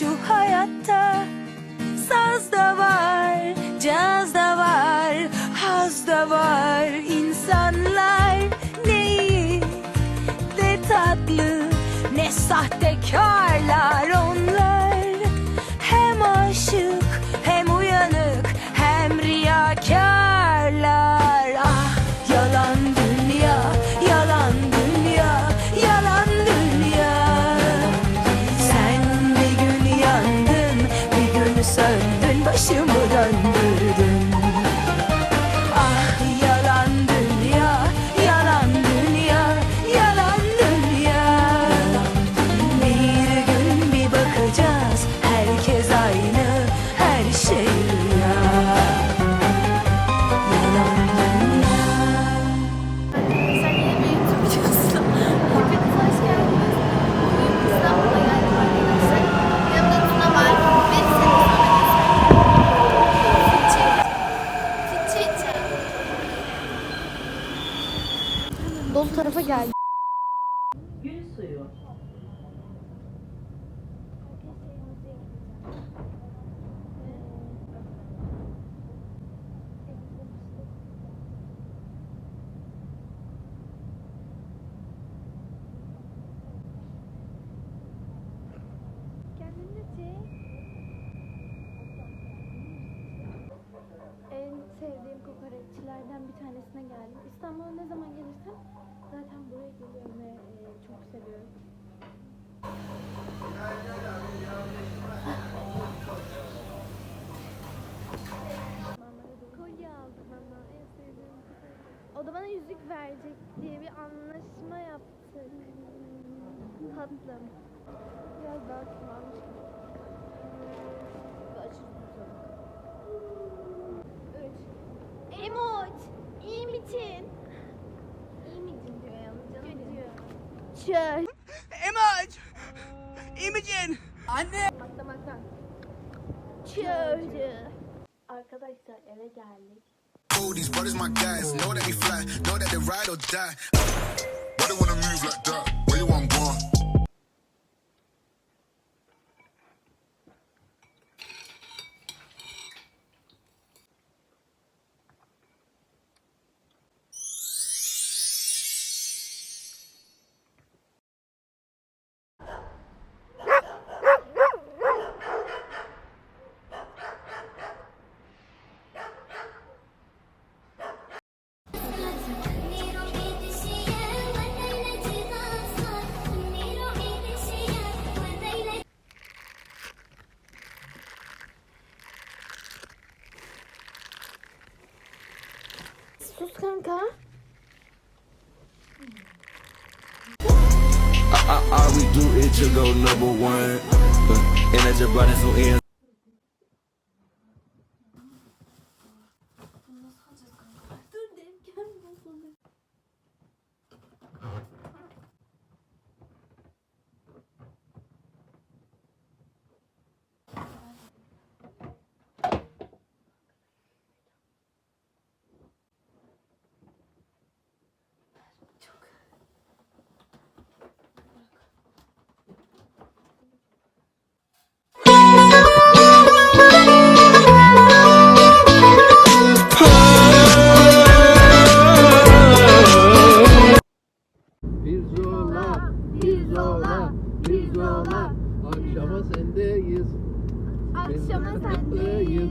şu hayatta Saz da var, caz da var, haz da var. İnsanlar ne iyi de tatlı ne sahtekarlar onlar Dolu tarafa geldim. Gül suyu. En sevdiğim kokoreççilerden bir tanesine geldim. İstanbul'a ne zaman gelirsem zaten buraya geliyorum ve e, çok seviyorum. Kolye aldım ama en sevdiğim O da bana yüzük verecek diye bir anlaşma yaptık. Tatlım. Biraz daha kıvarmış gibi. İyi misin? İyi misin diyor yalnız canım benim. Çöl. Emoç! İmicin! Anne! Maklamaktan. Çöldü. Arkadaşlar eve geldik. Oh, these brothers my guys. Know that they fly, know that they ride or die. Why they wanna move like that? Where you want going? Go number one. Uh, and I just brought in some. Pirzola, pirzola, pirzola. Akşama sendeyiz. Akşama sendeyiz.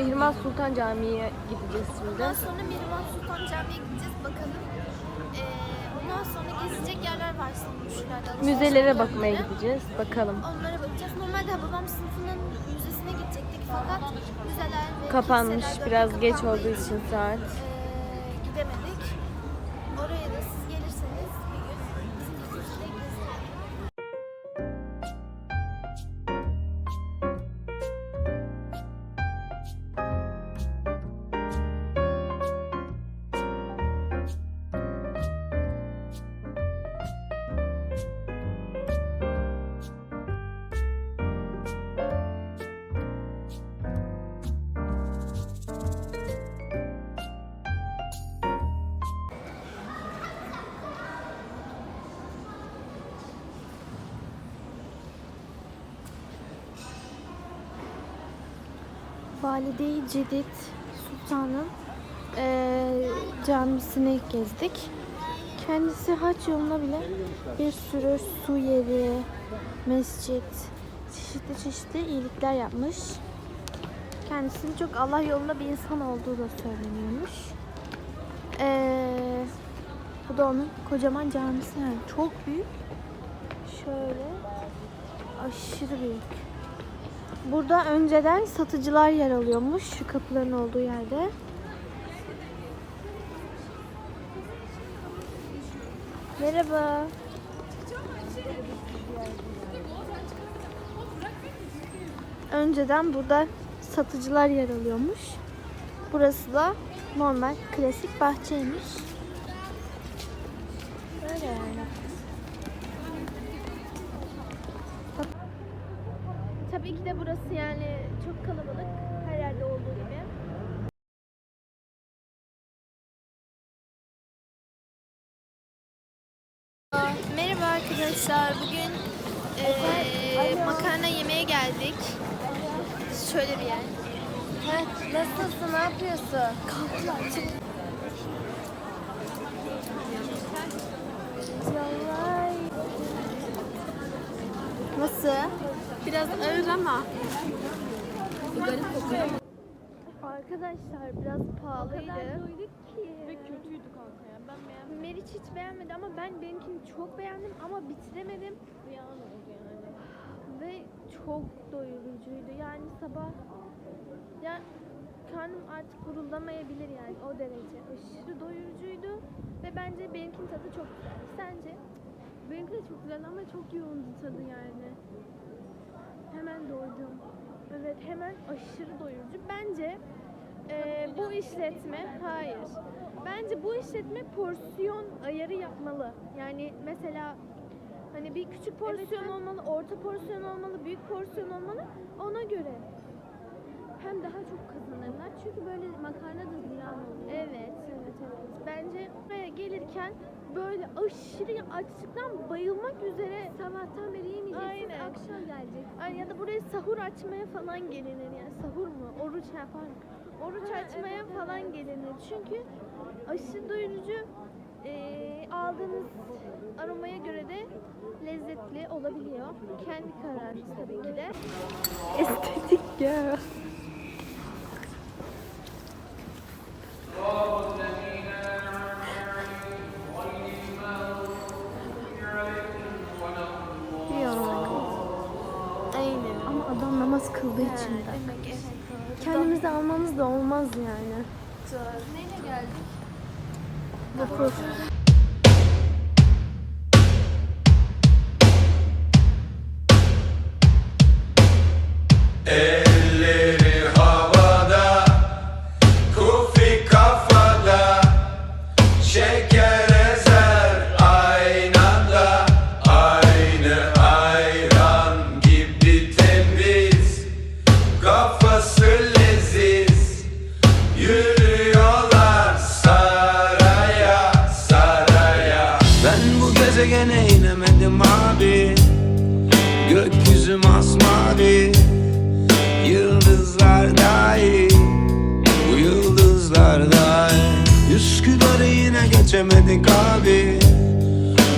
Mihrimah Sultan Camii'ye gideceğiz şimdi. Ondan sonra Mihrimah Sultan Camii'ye gideceğiz bakalım. Ee, ondan sonra gezecek yerler var sanırım Müzelere bakmaya gideceğiz. Bakalım. Onlara bakacağız. Normalde babam sınıfının müzesine gidecektik fakat müzeler ve Kapanmış. Biraz geç olduğu için saat. eee, Valide-i Cedid Sultan'ın eee, camisine gezdik. Kendisi haç yoluna bile bir sürü su yeri, mescit, çeşitli çeşitli iyilikler yapmış. Kendisinin çok Allah yolunda bir insan olduğu da söyleniyormuş. Eee, bu da onun kocaman camisi yani çok büyük. Şöyle aşırı büyük. Burada önceden satıcılar yer alıyormuş şu kapıların olduğu yerde. Merhaba. Önceden burada satıcılar yer alıyormuş. Burası da normal klasik bahçeymiş. Böyle yani. Tabii ki de burası yani çok kalabalık. Her yerde olduğu gibi. Merhaba arkadaşlar. Bugün eee, makarna yemeye geldik. Şöyle bir yer. Nasılsın? Ne yapıyorsun? Kalktılar. Nasıl? Biraz ağır ama. Arkadaşlar biraz pahalıydı. Ve kötüydü kanka ya. Ben beğenmedim. Meriç hiç beğenmedi ama ben benimkini çok beğendim ama bitiremedim. Ziyan oldu yani. Ve çok doyurucuydu. Yani sabah ya karnım artık guruldamayabilir yani o derece. Aşırı doyurucuydu ve bence benimkinin tadı çok güzel. Sence? Benimki de çok güzel ama çok yoğundu tadı yani. Hemen doydum. Evet hemen aşırı doyurucu. Bence e, bu işletme hayır. Bence bu işletme porsiyon ayarı yapmalı. Yani mesela hani bir küçük porsiyon olmalı, orta porsiyon olmalı, büyük porsiyon olmalı. Ona göre. Hem daha çok kazanırlar çünkü böyle makarna da ziyan oluyor. Evet, evet, evet. Bence buraya gelirken böyle aşırı açlıktan bayılmak üzere Sabahtan beri yemeyeceksiniz, Aynen. akşam gelecek. Ay ya da buraya sahur açmaya falan gelinir yani sahur mu? Oruç yapar. Oruç açmaya falan gelinir. Çünkü aşırı doyurucu eee, aldığınız aromaya göre de lezzetli olabiliyor. Kendi kararınız tabii ki de. Estetik. Ya. Olmaz yani. Neyle geldik? Vapur.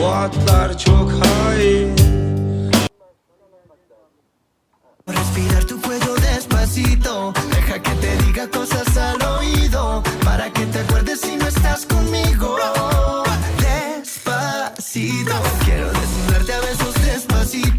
Bu atlar çok hain Respirar tu cuello despacito. Deja que te diga cosas al oído. Para que te acuerdes si no estás conmigo. Despacito. Quiero desnudarte a besos despacito.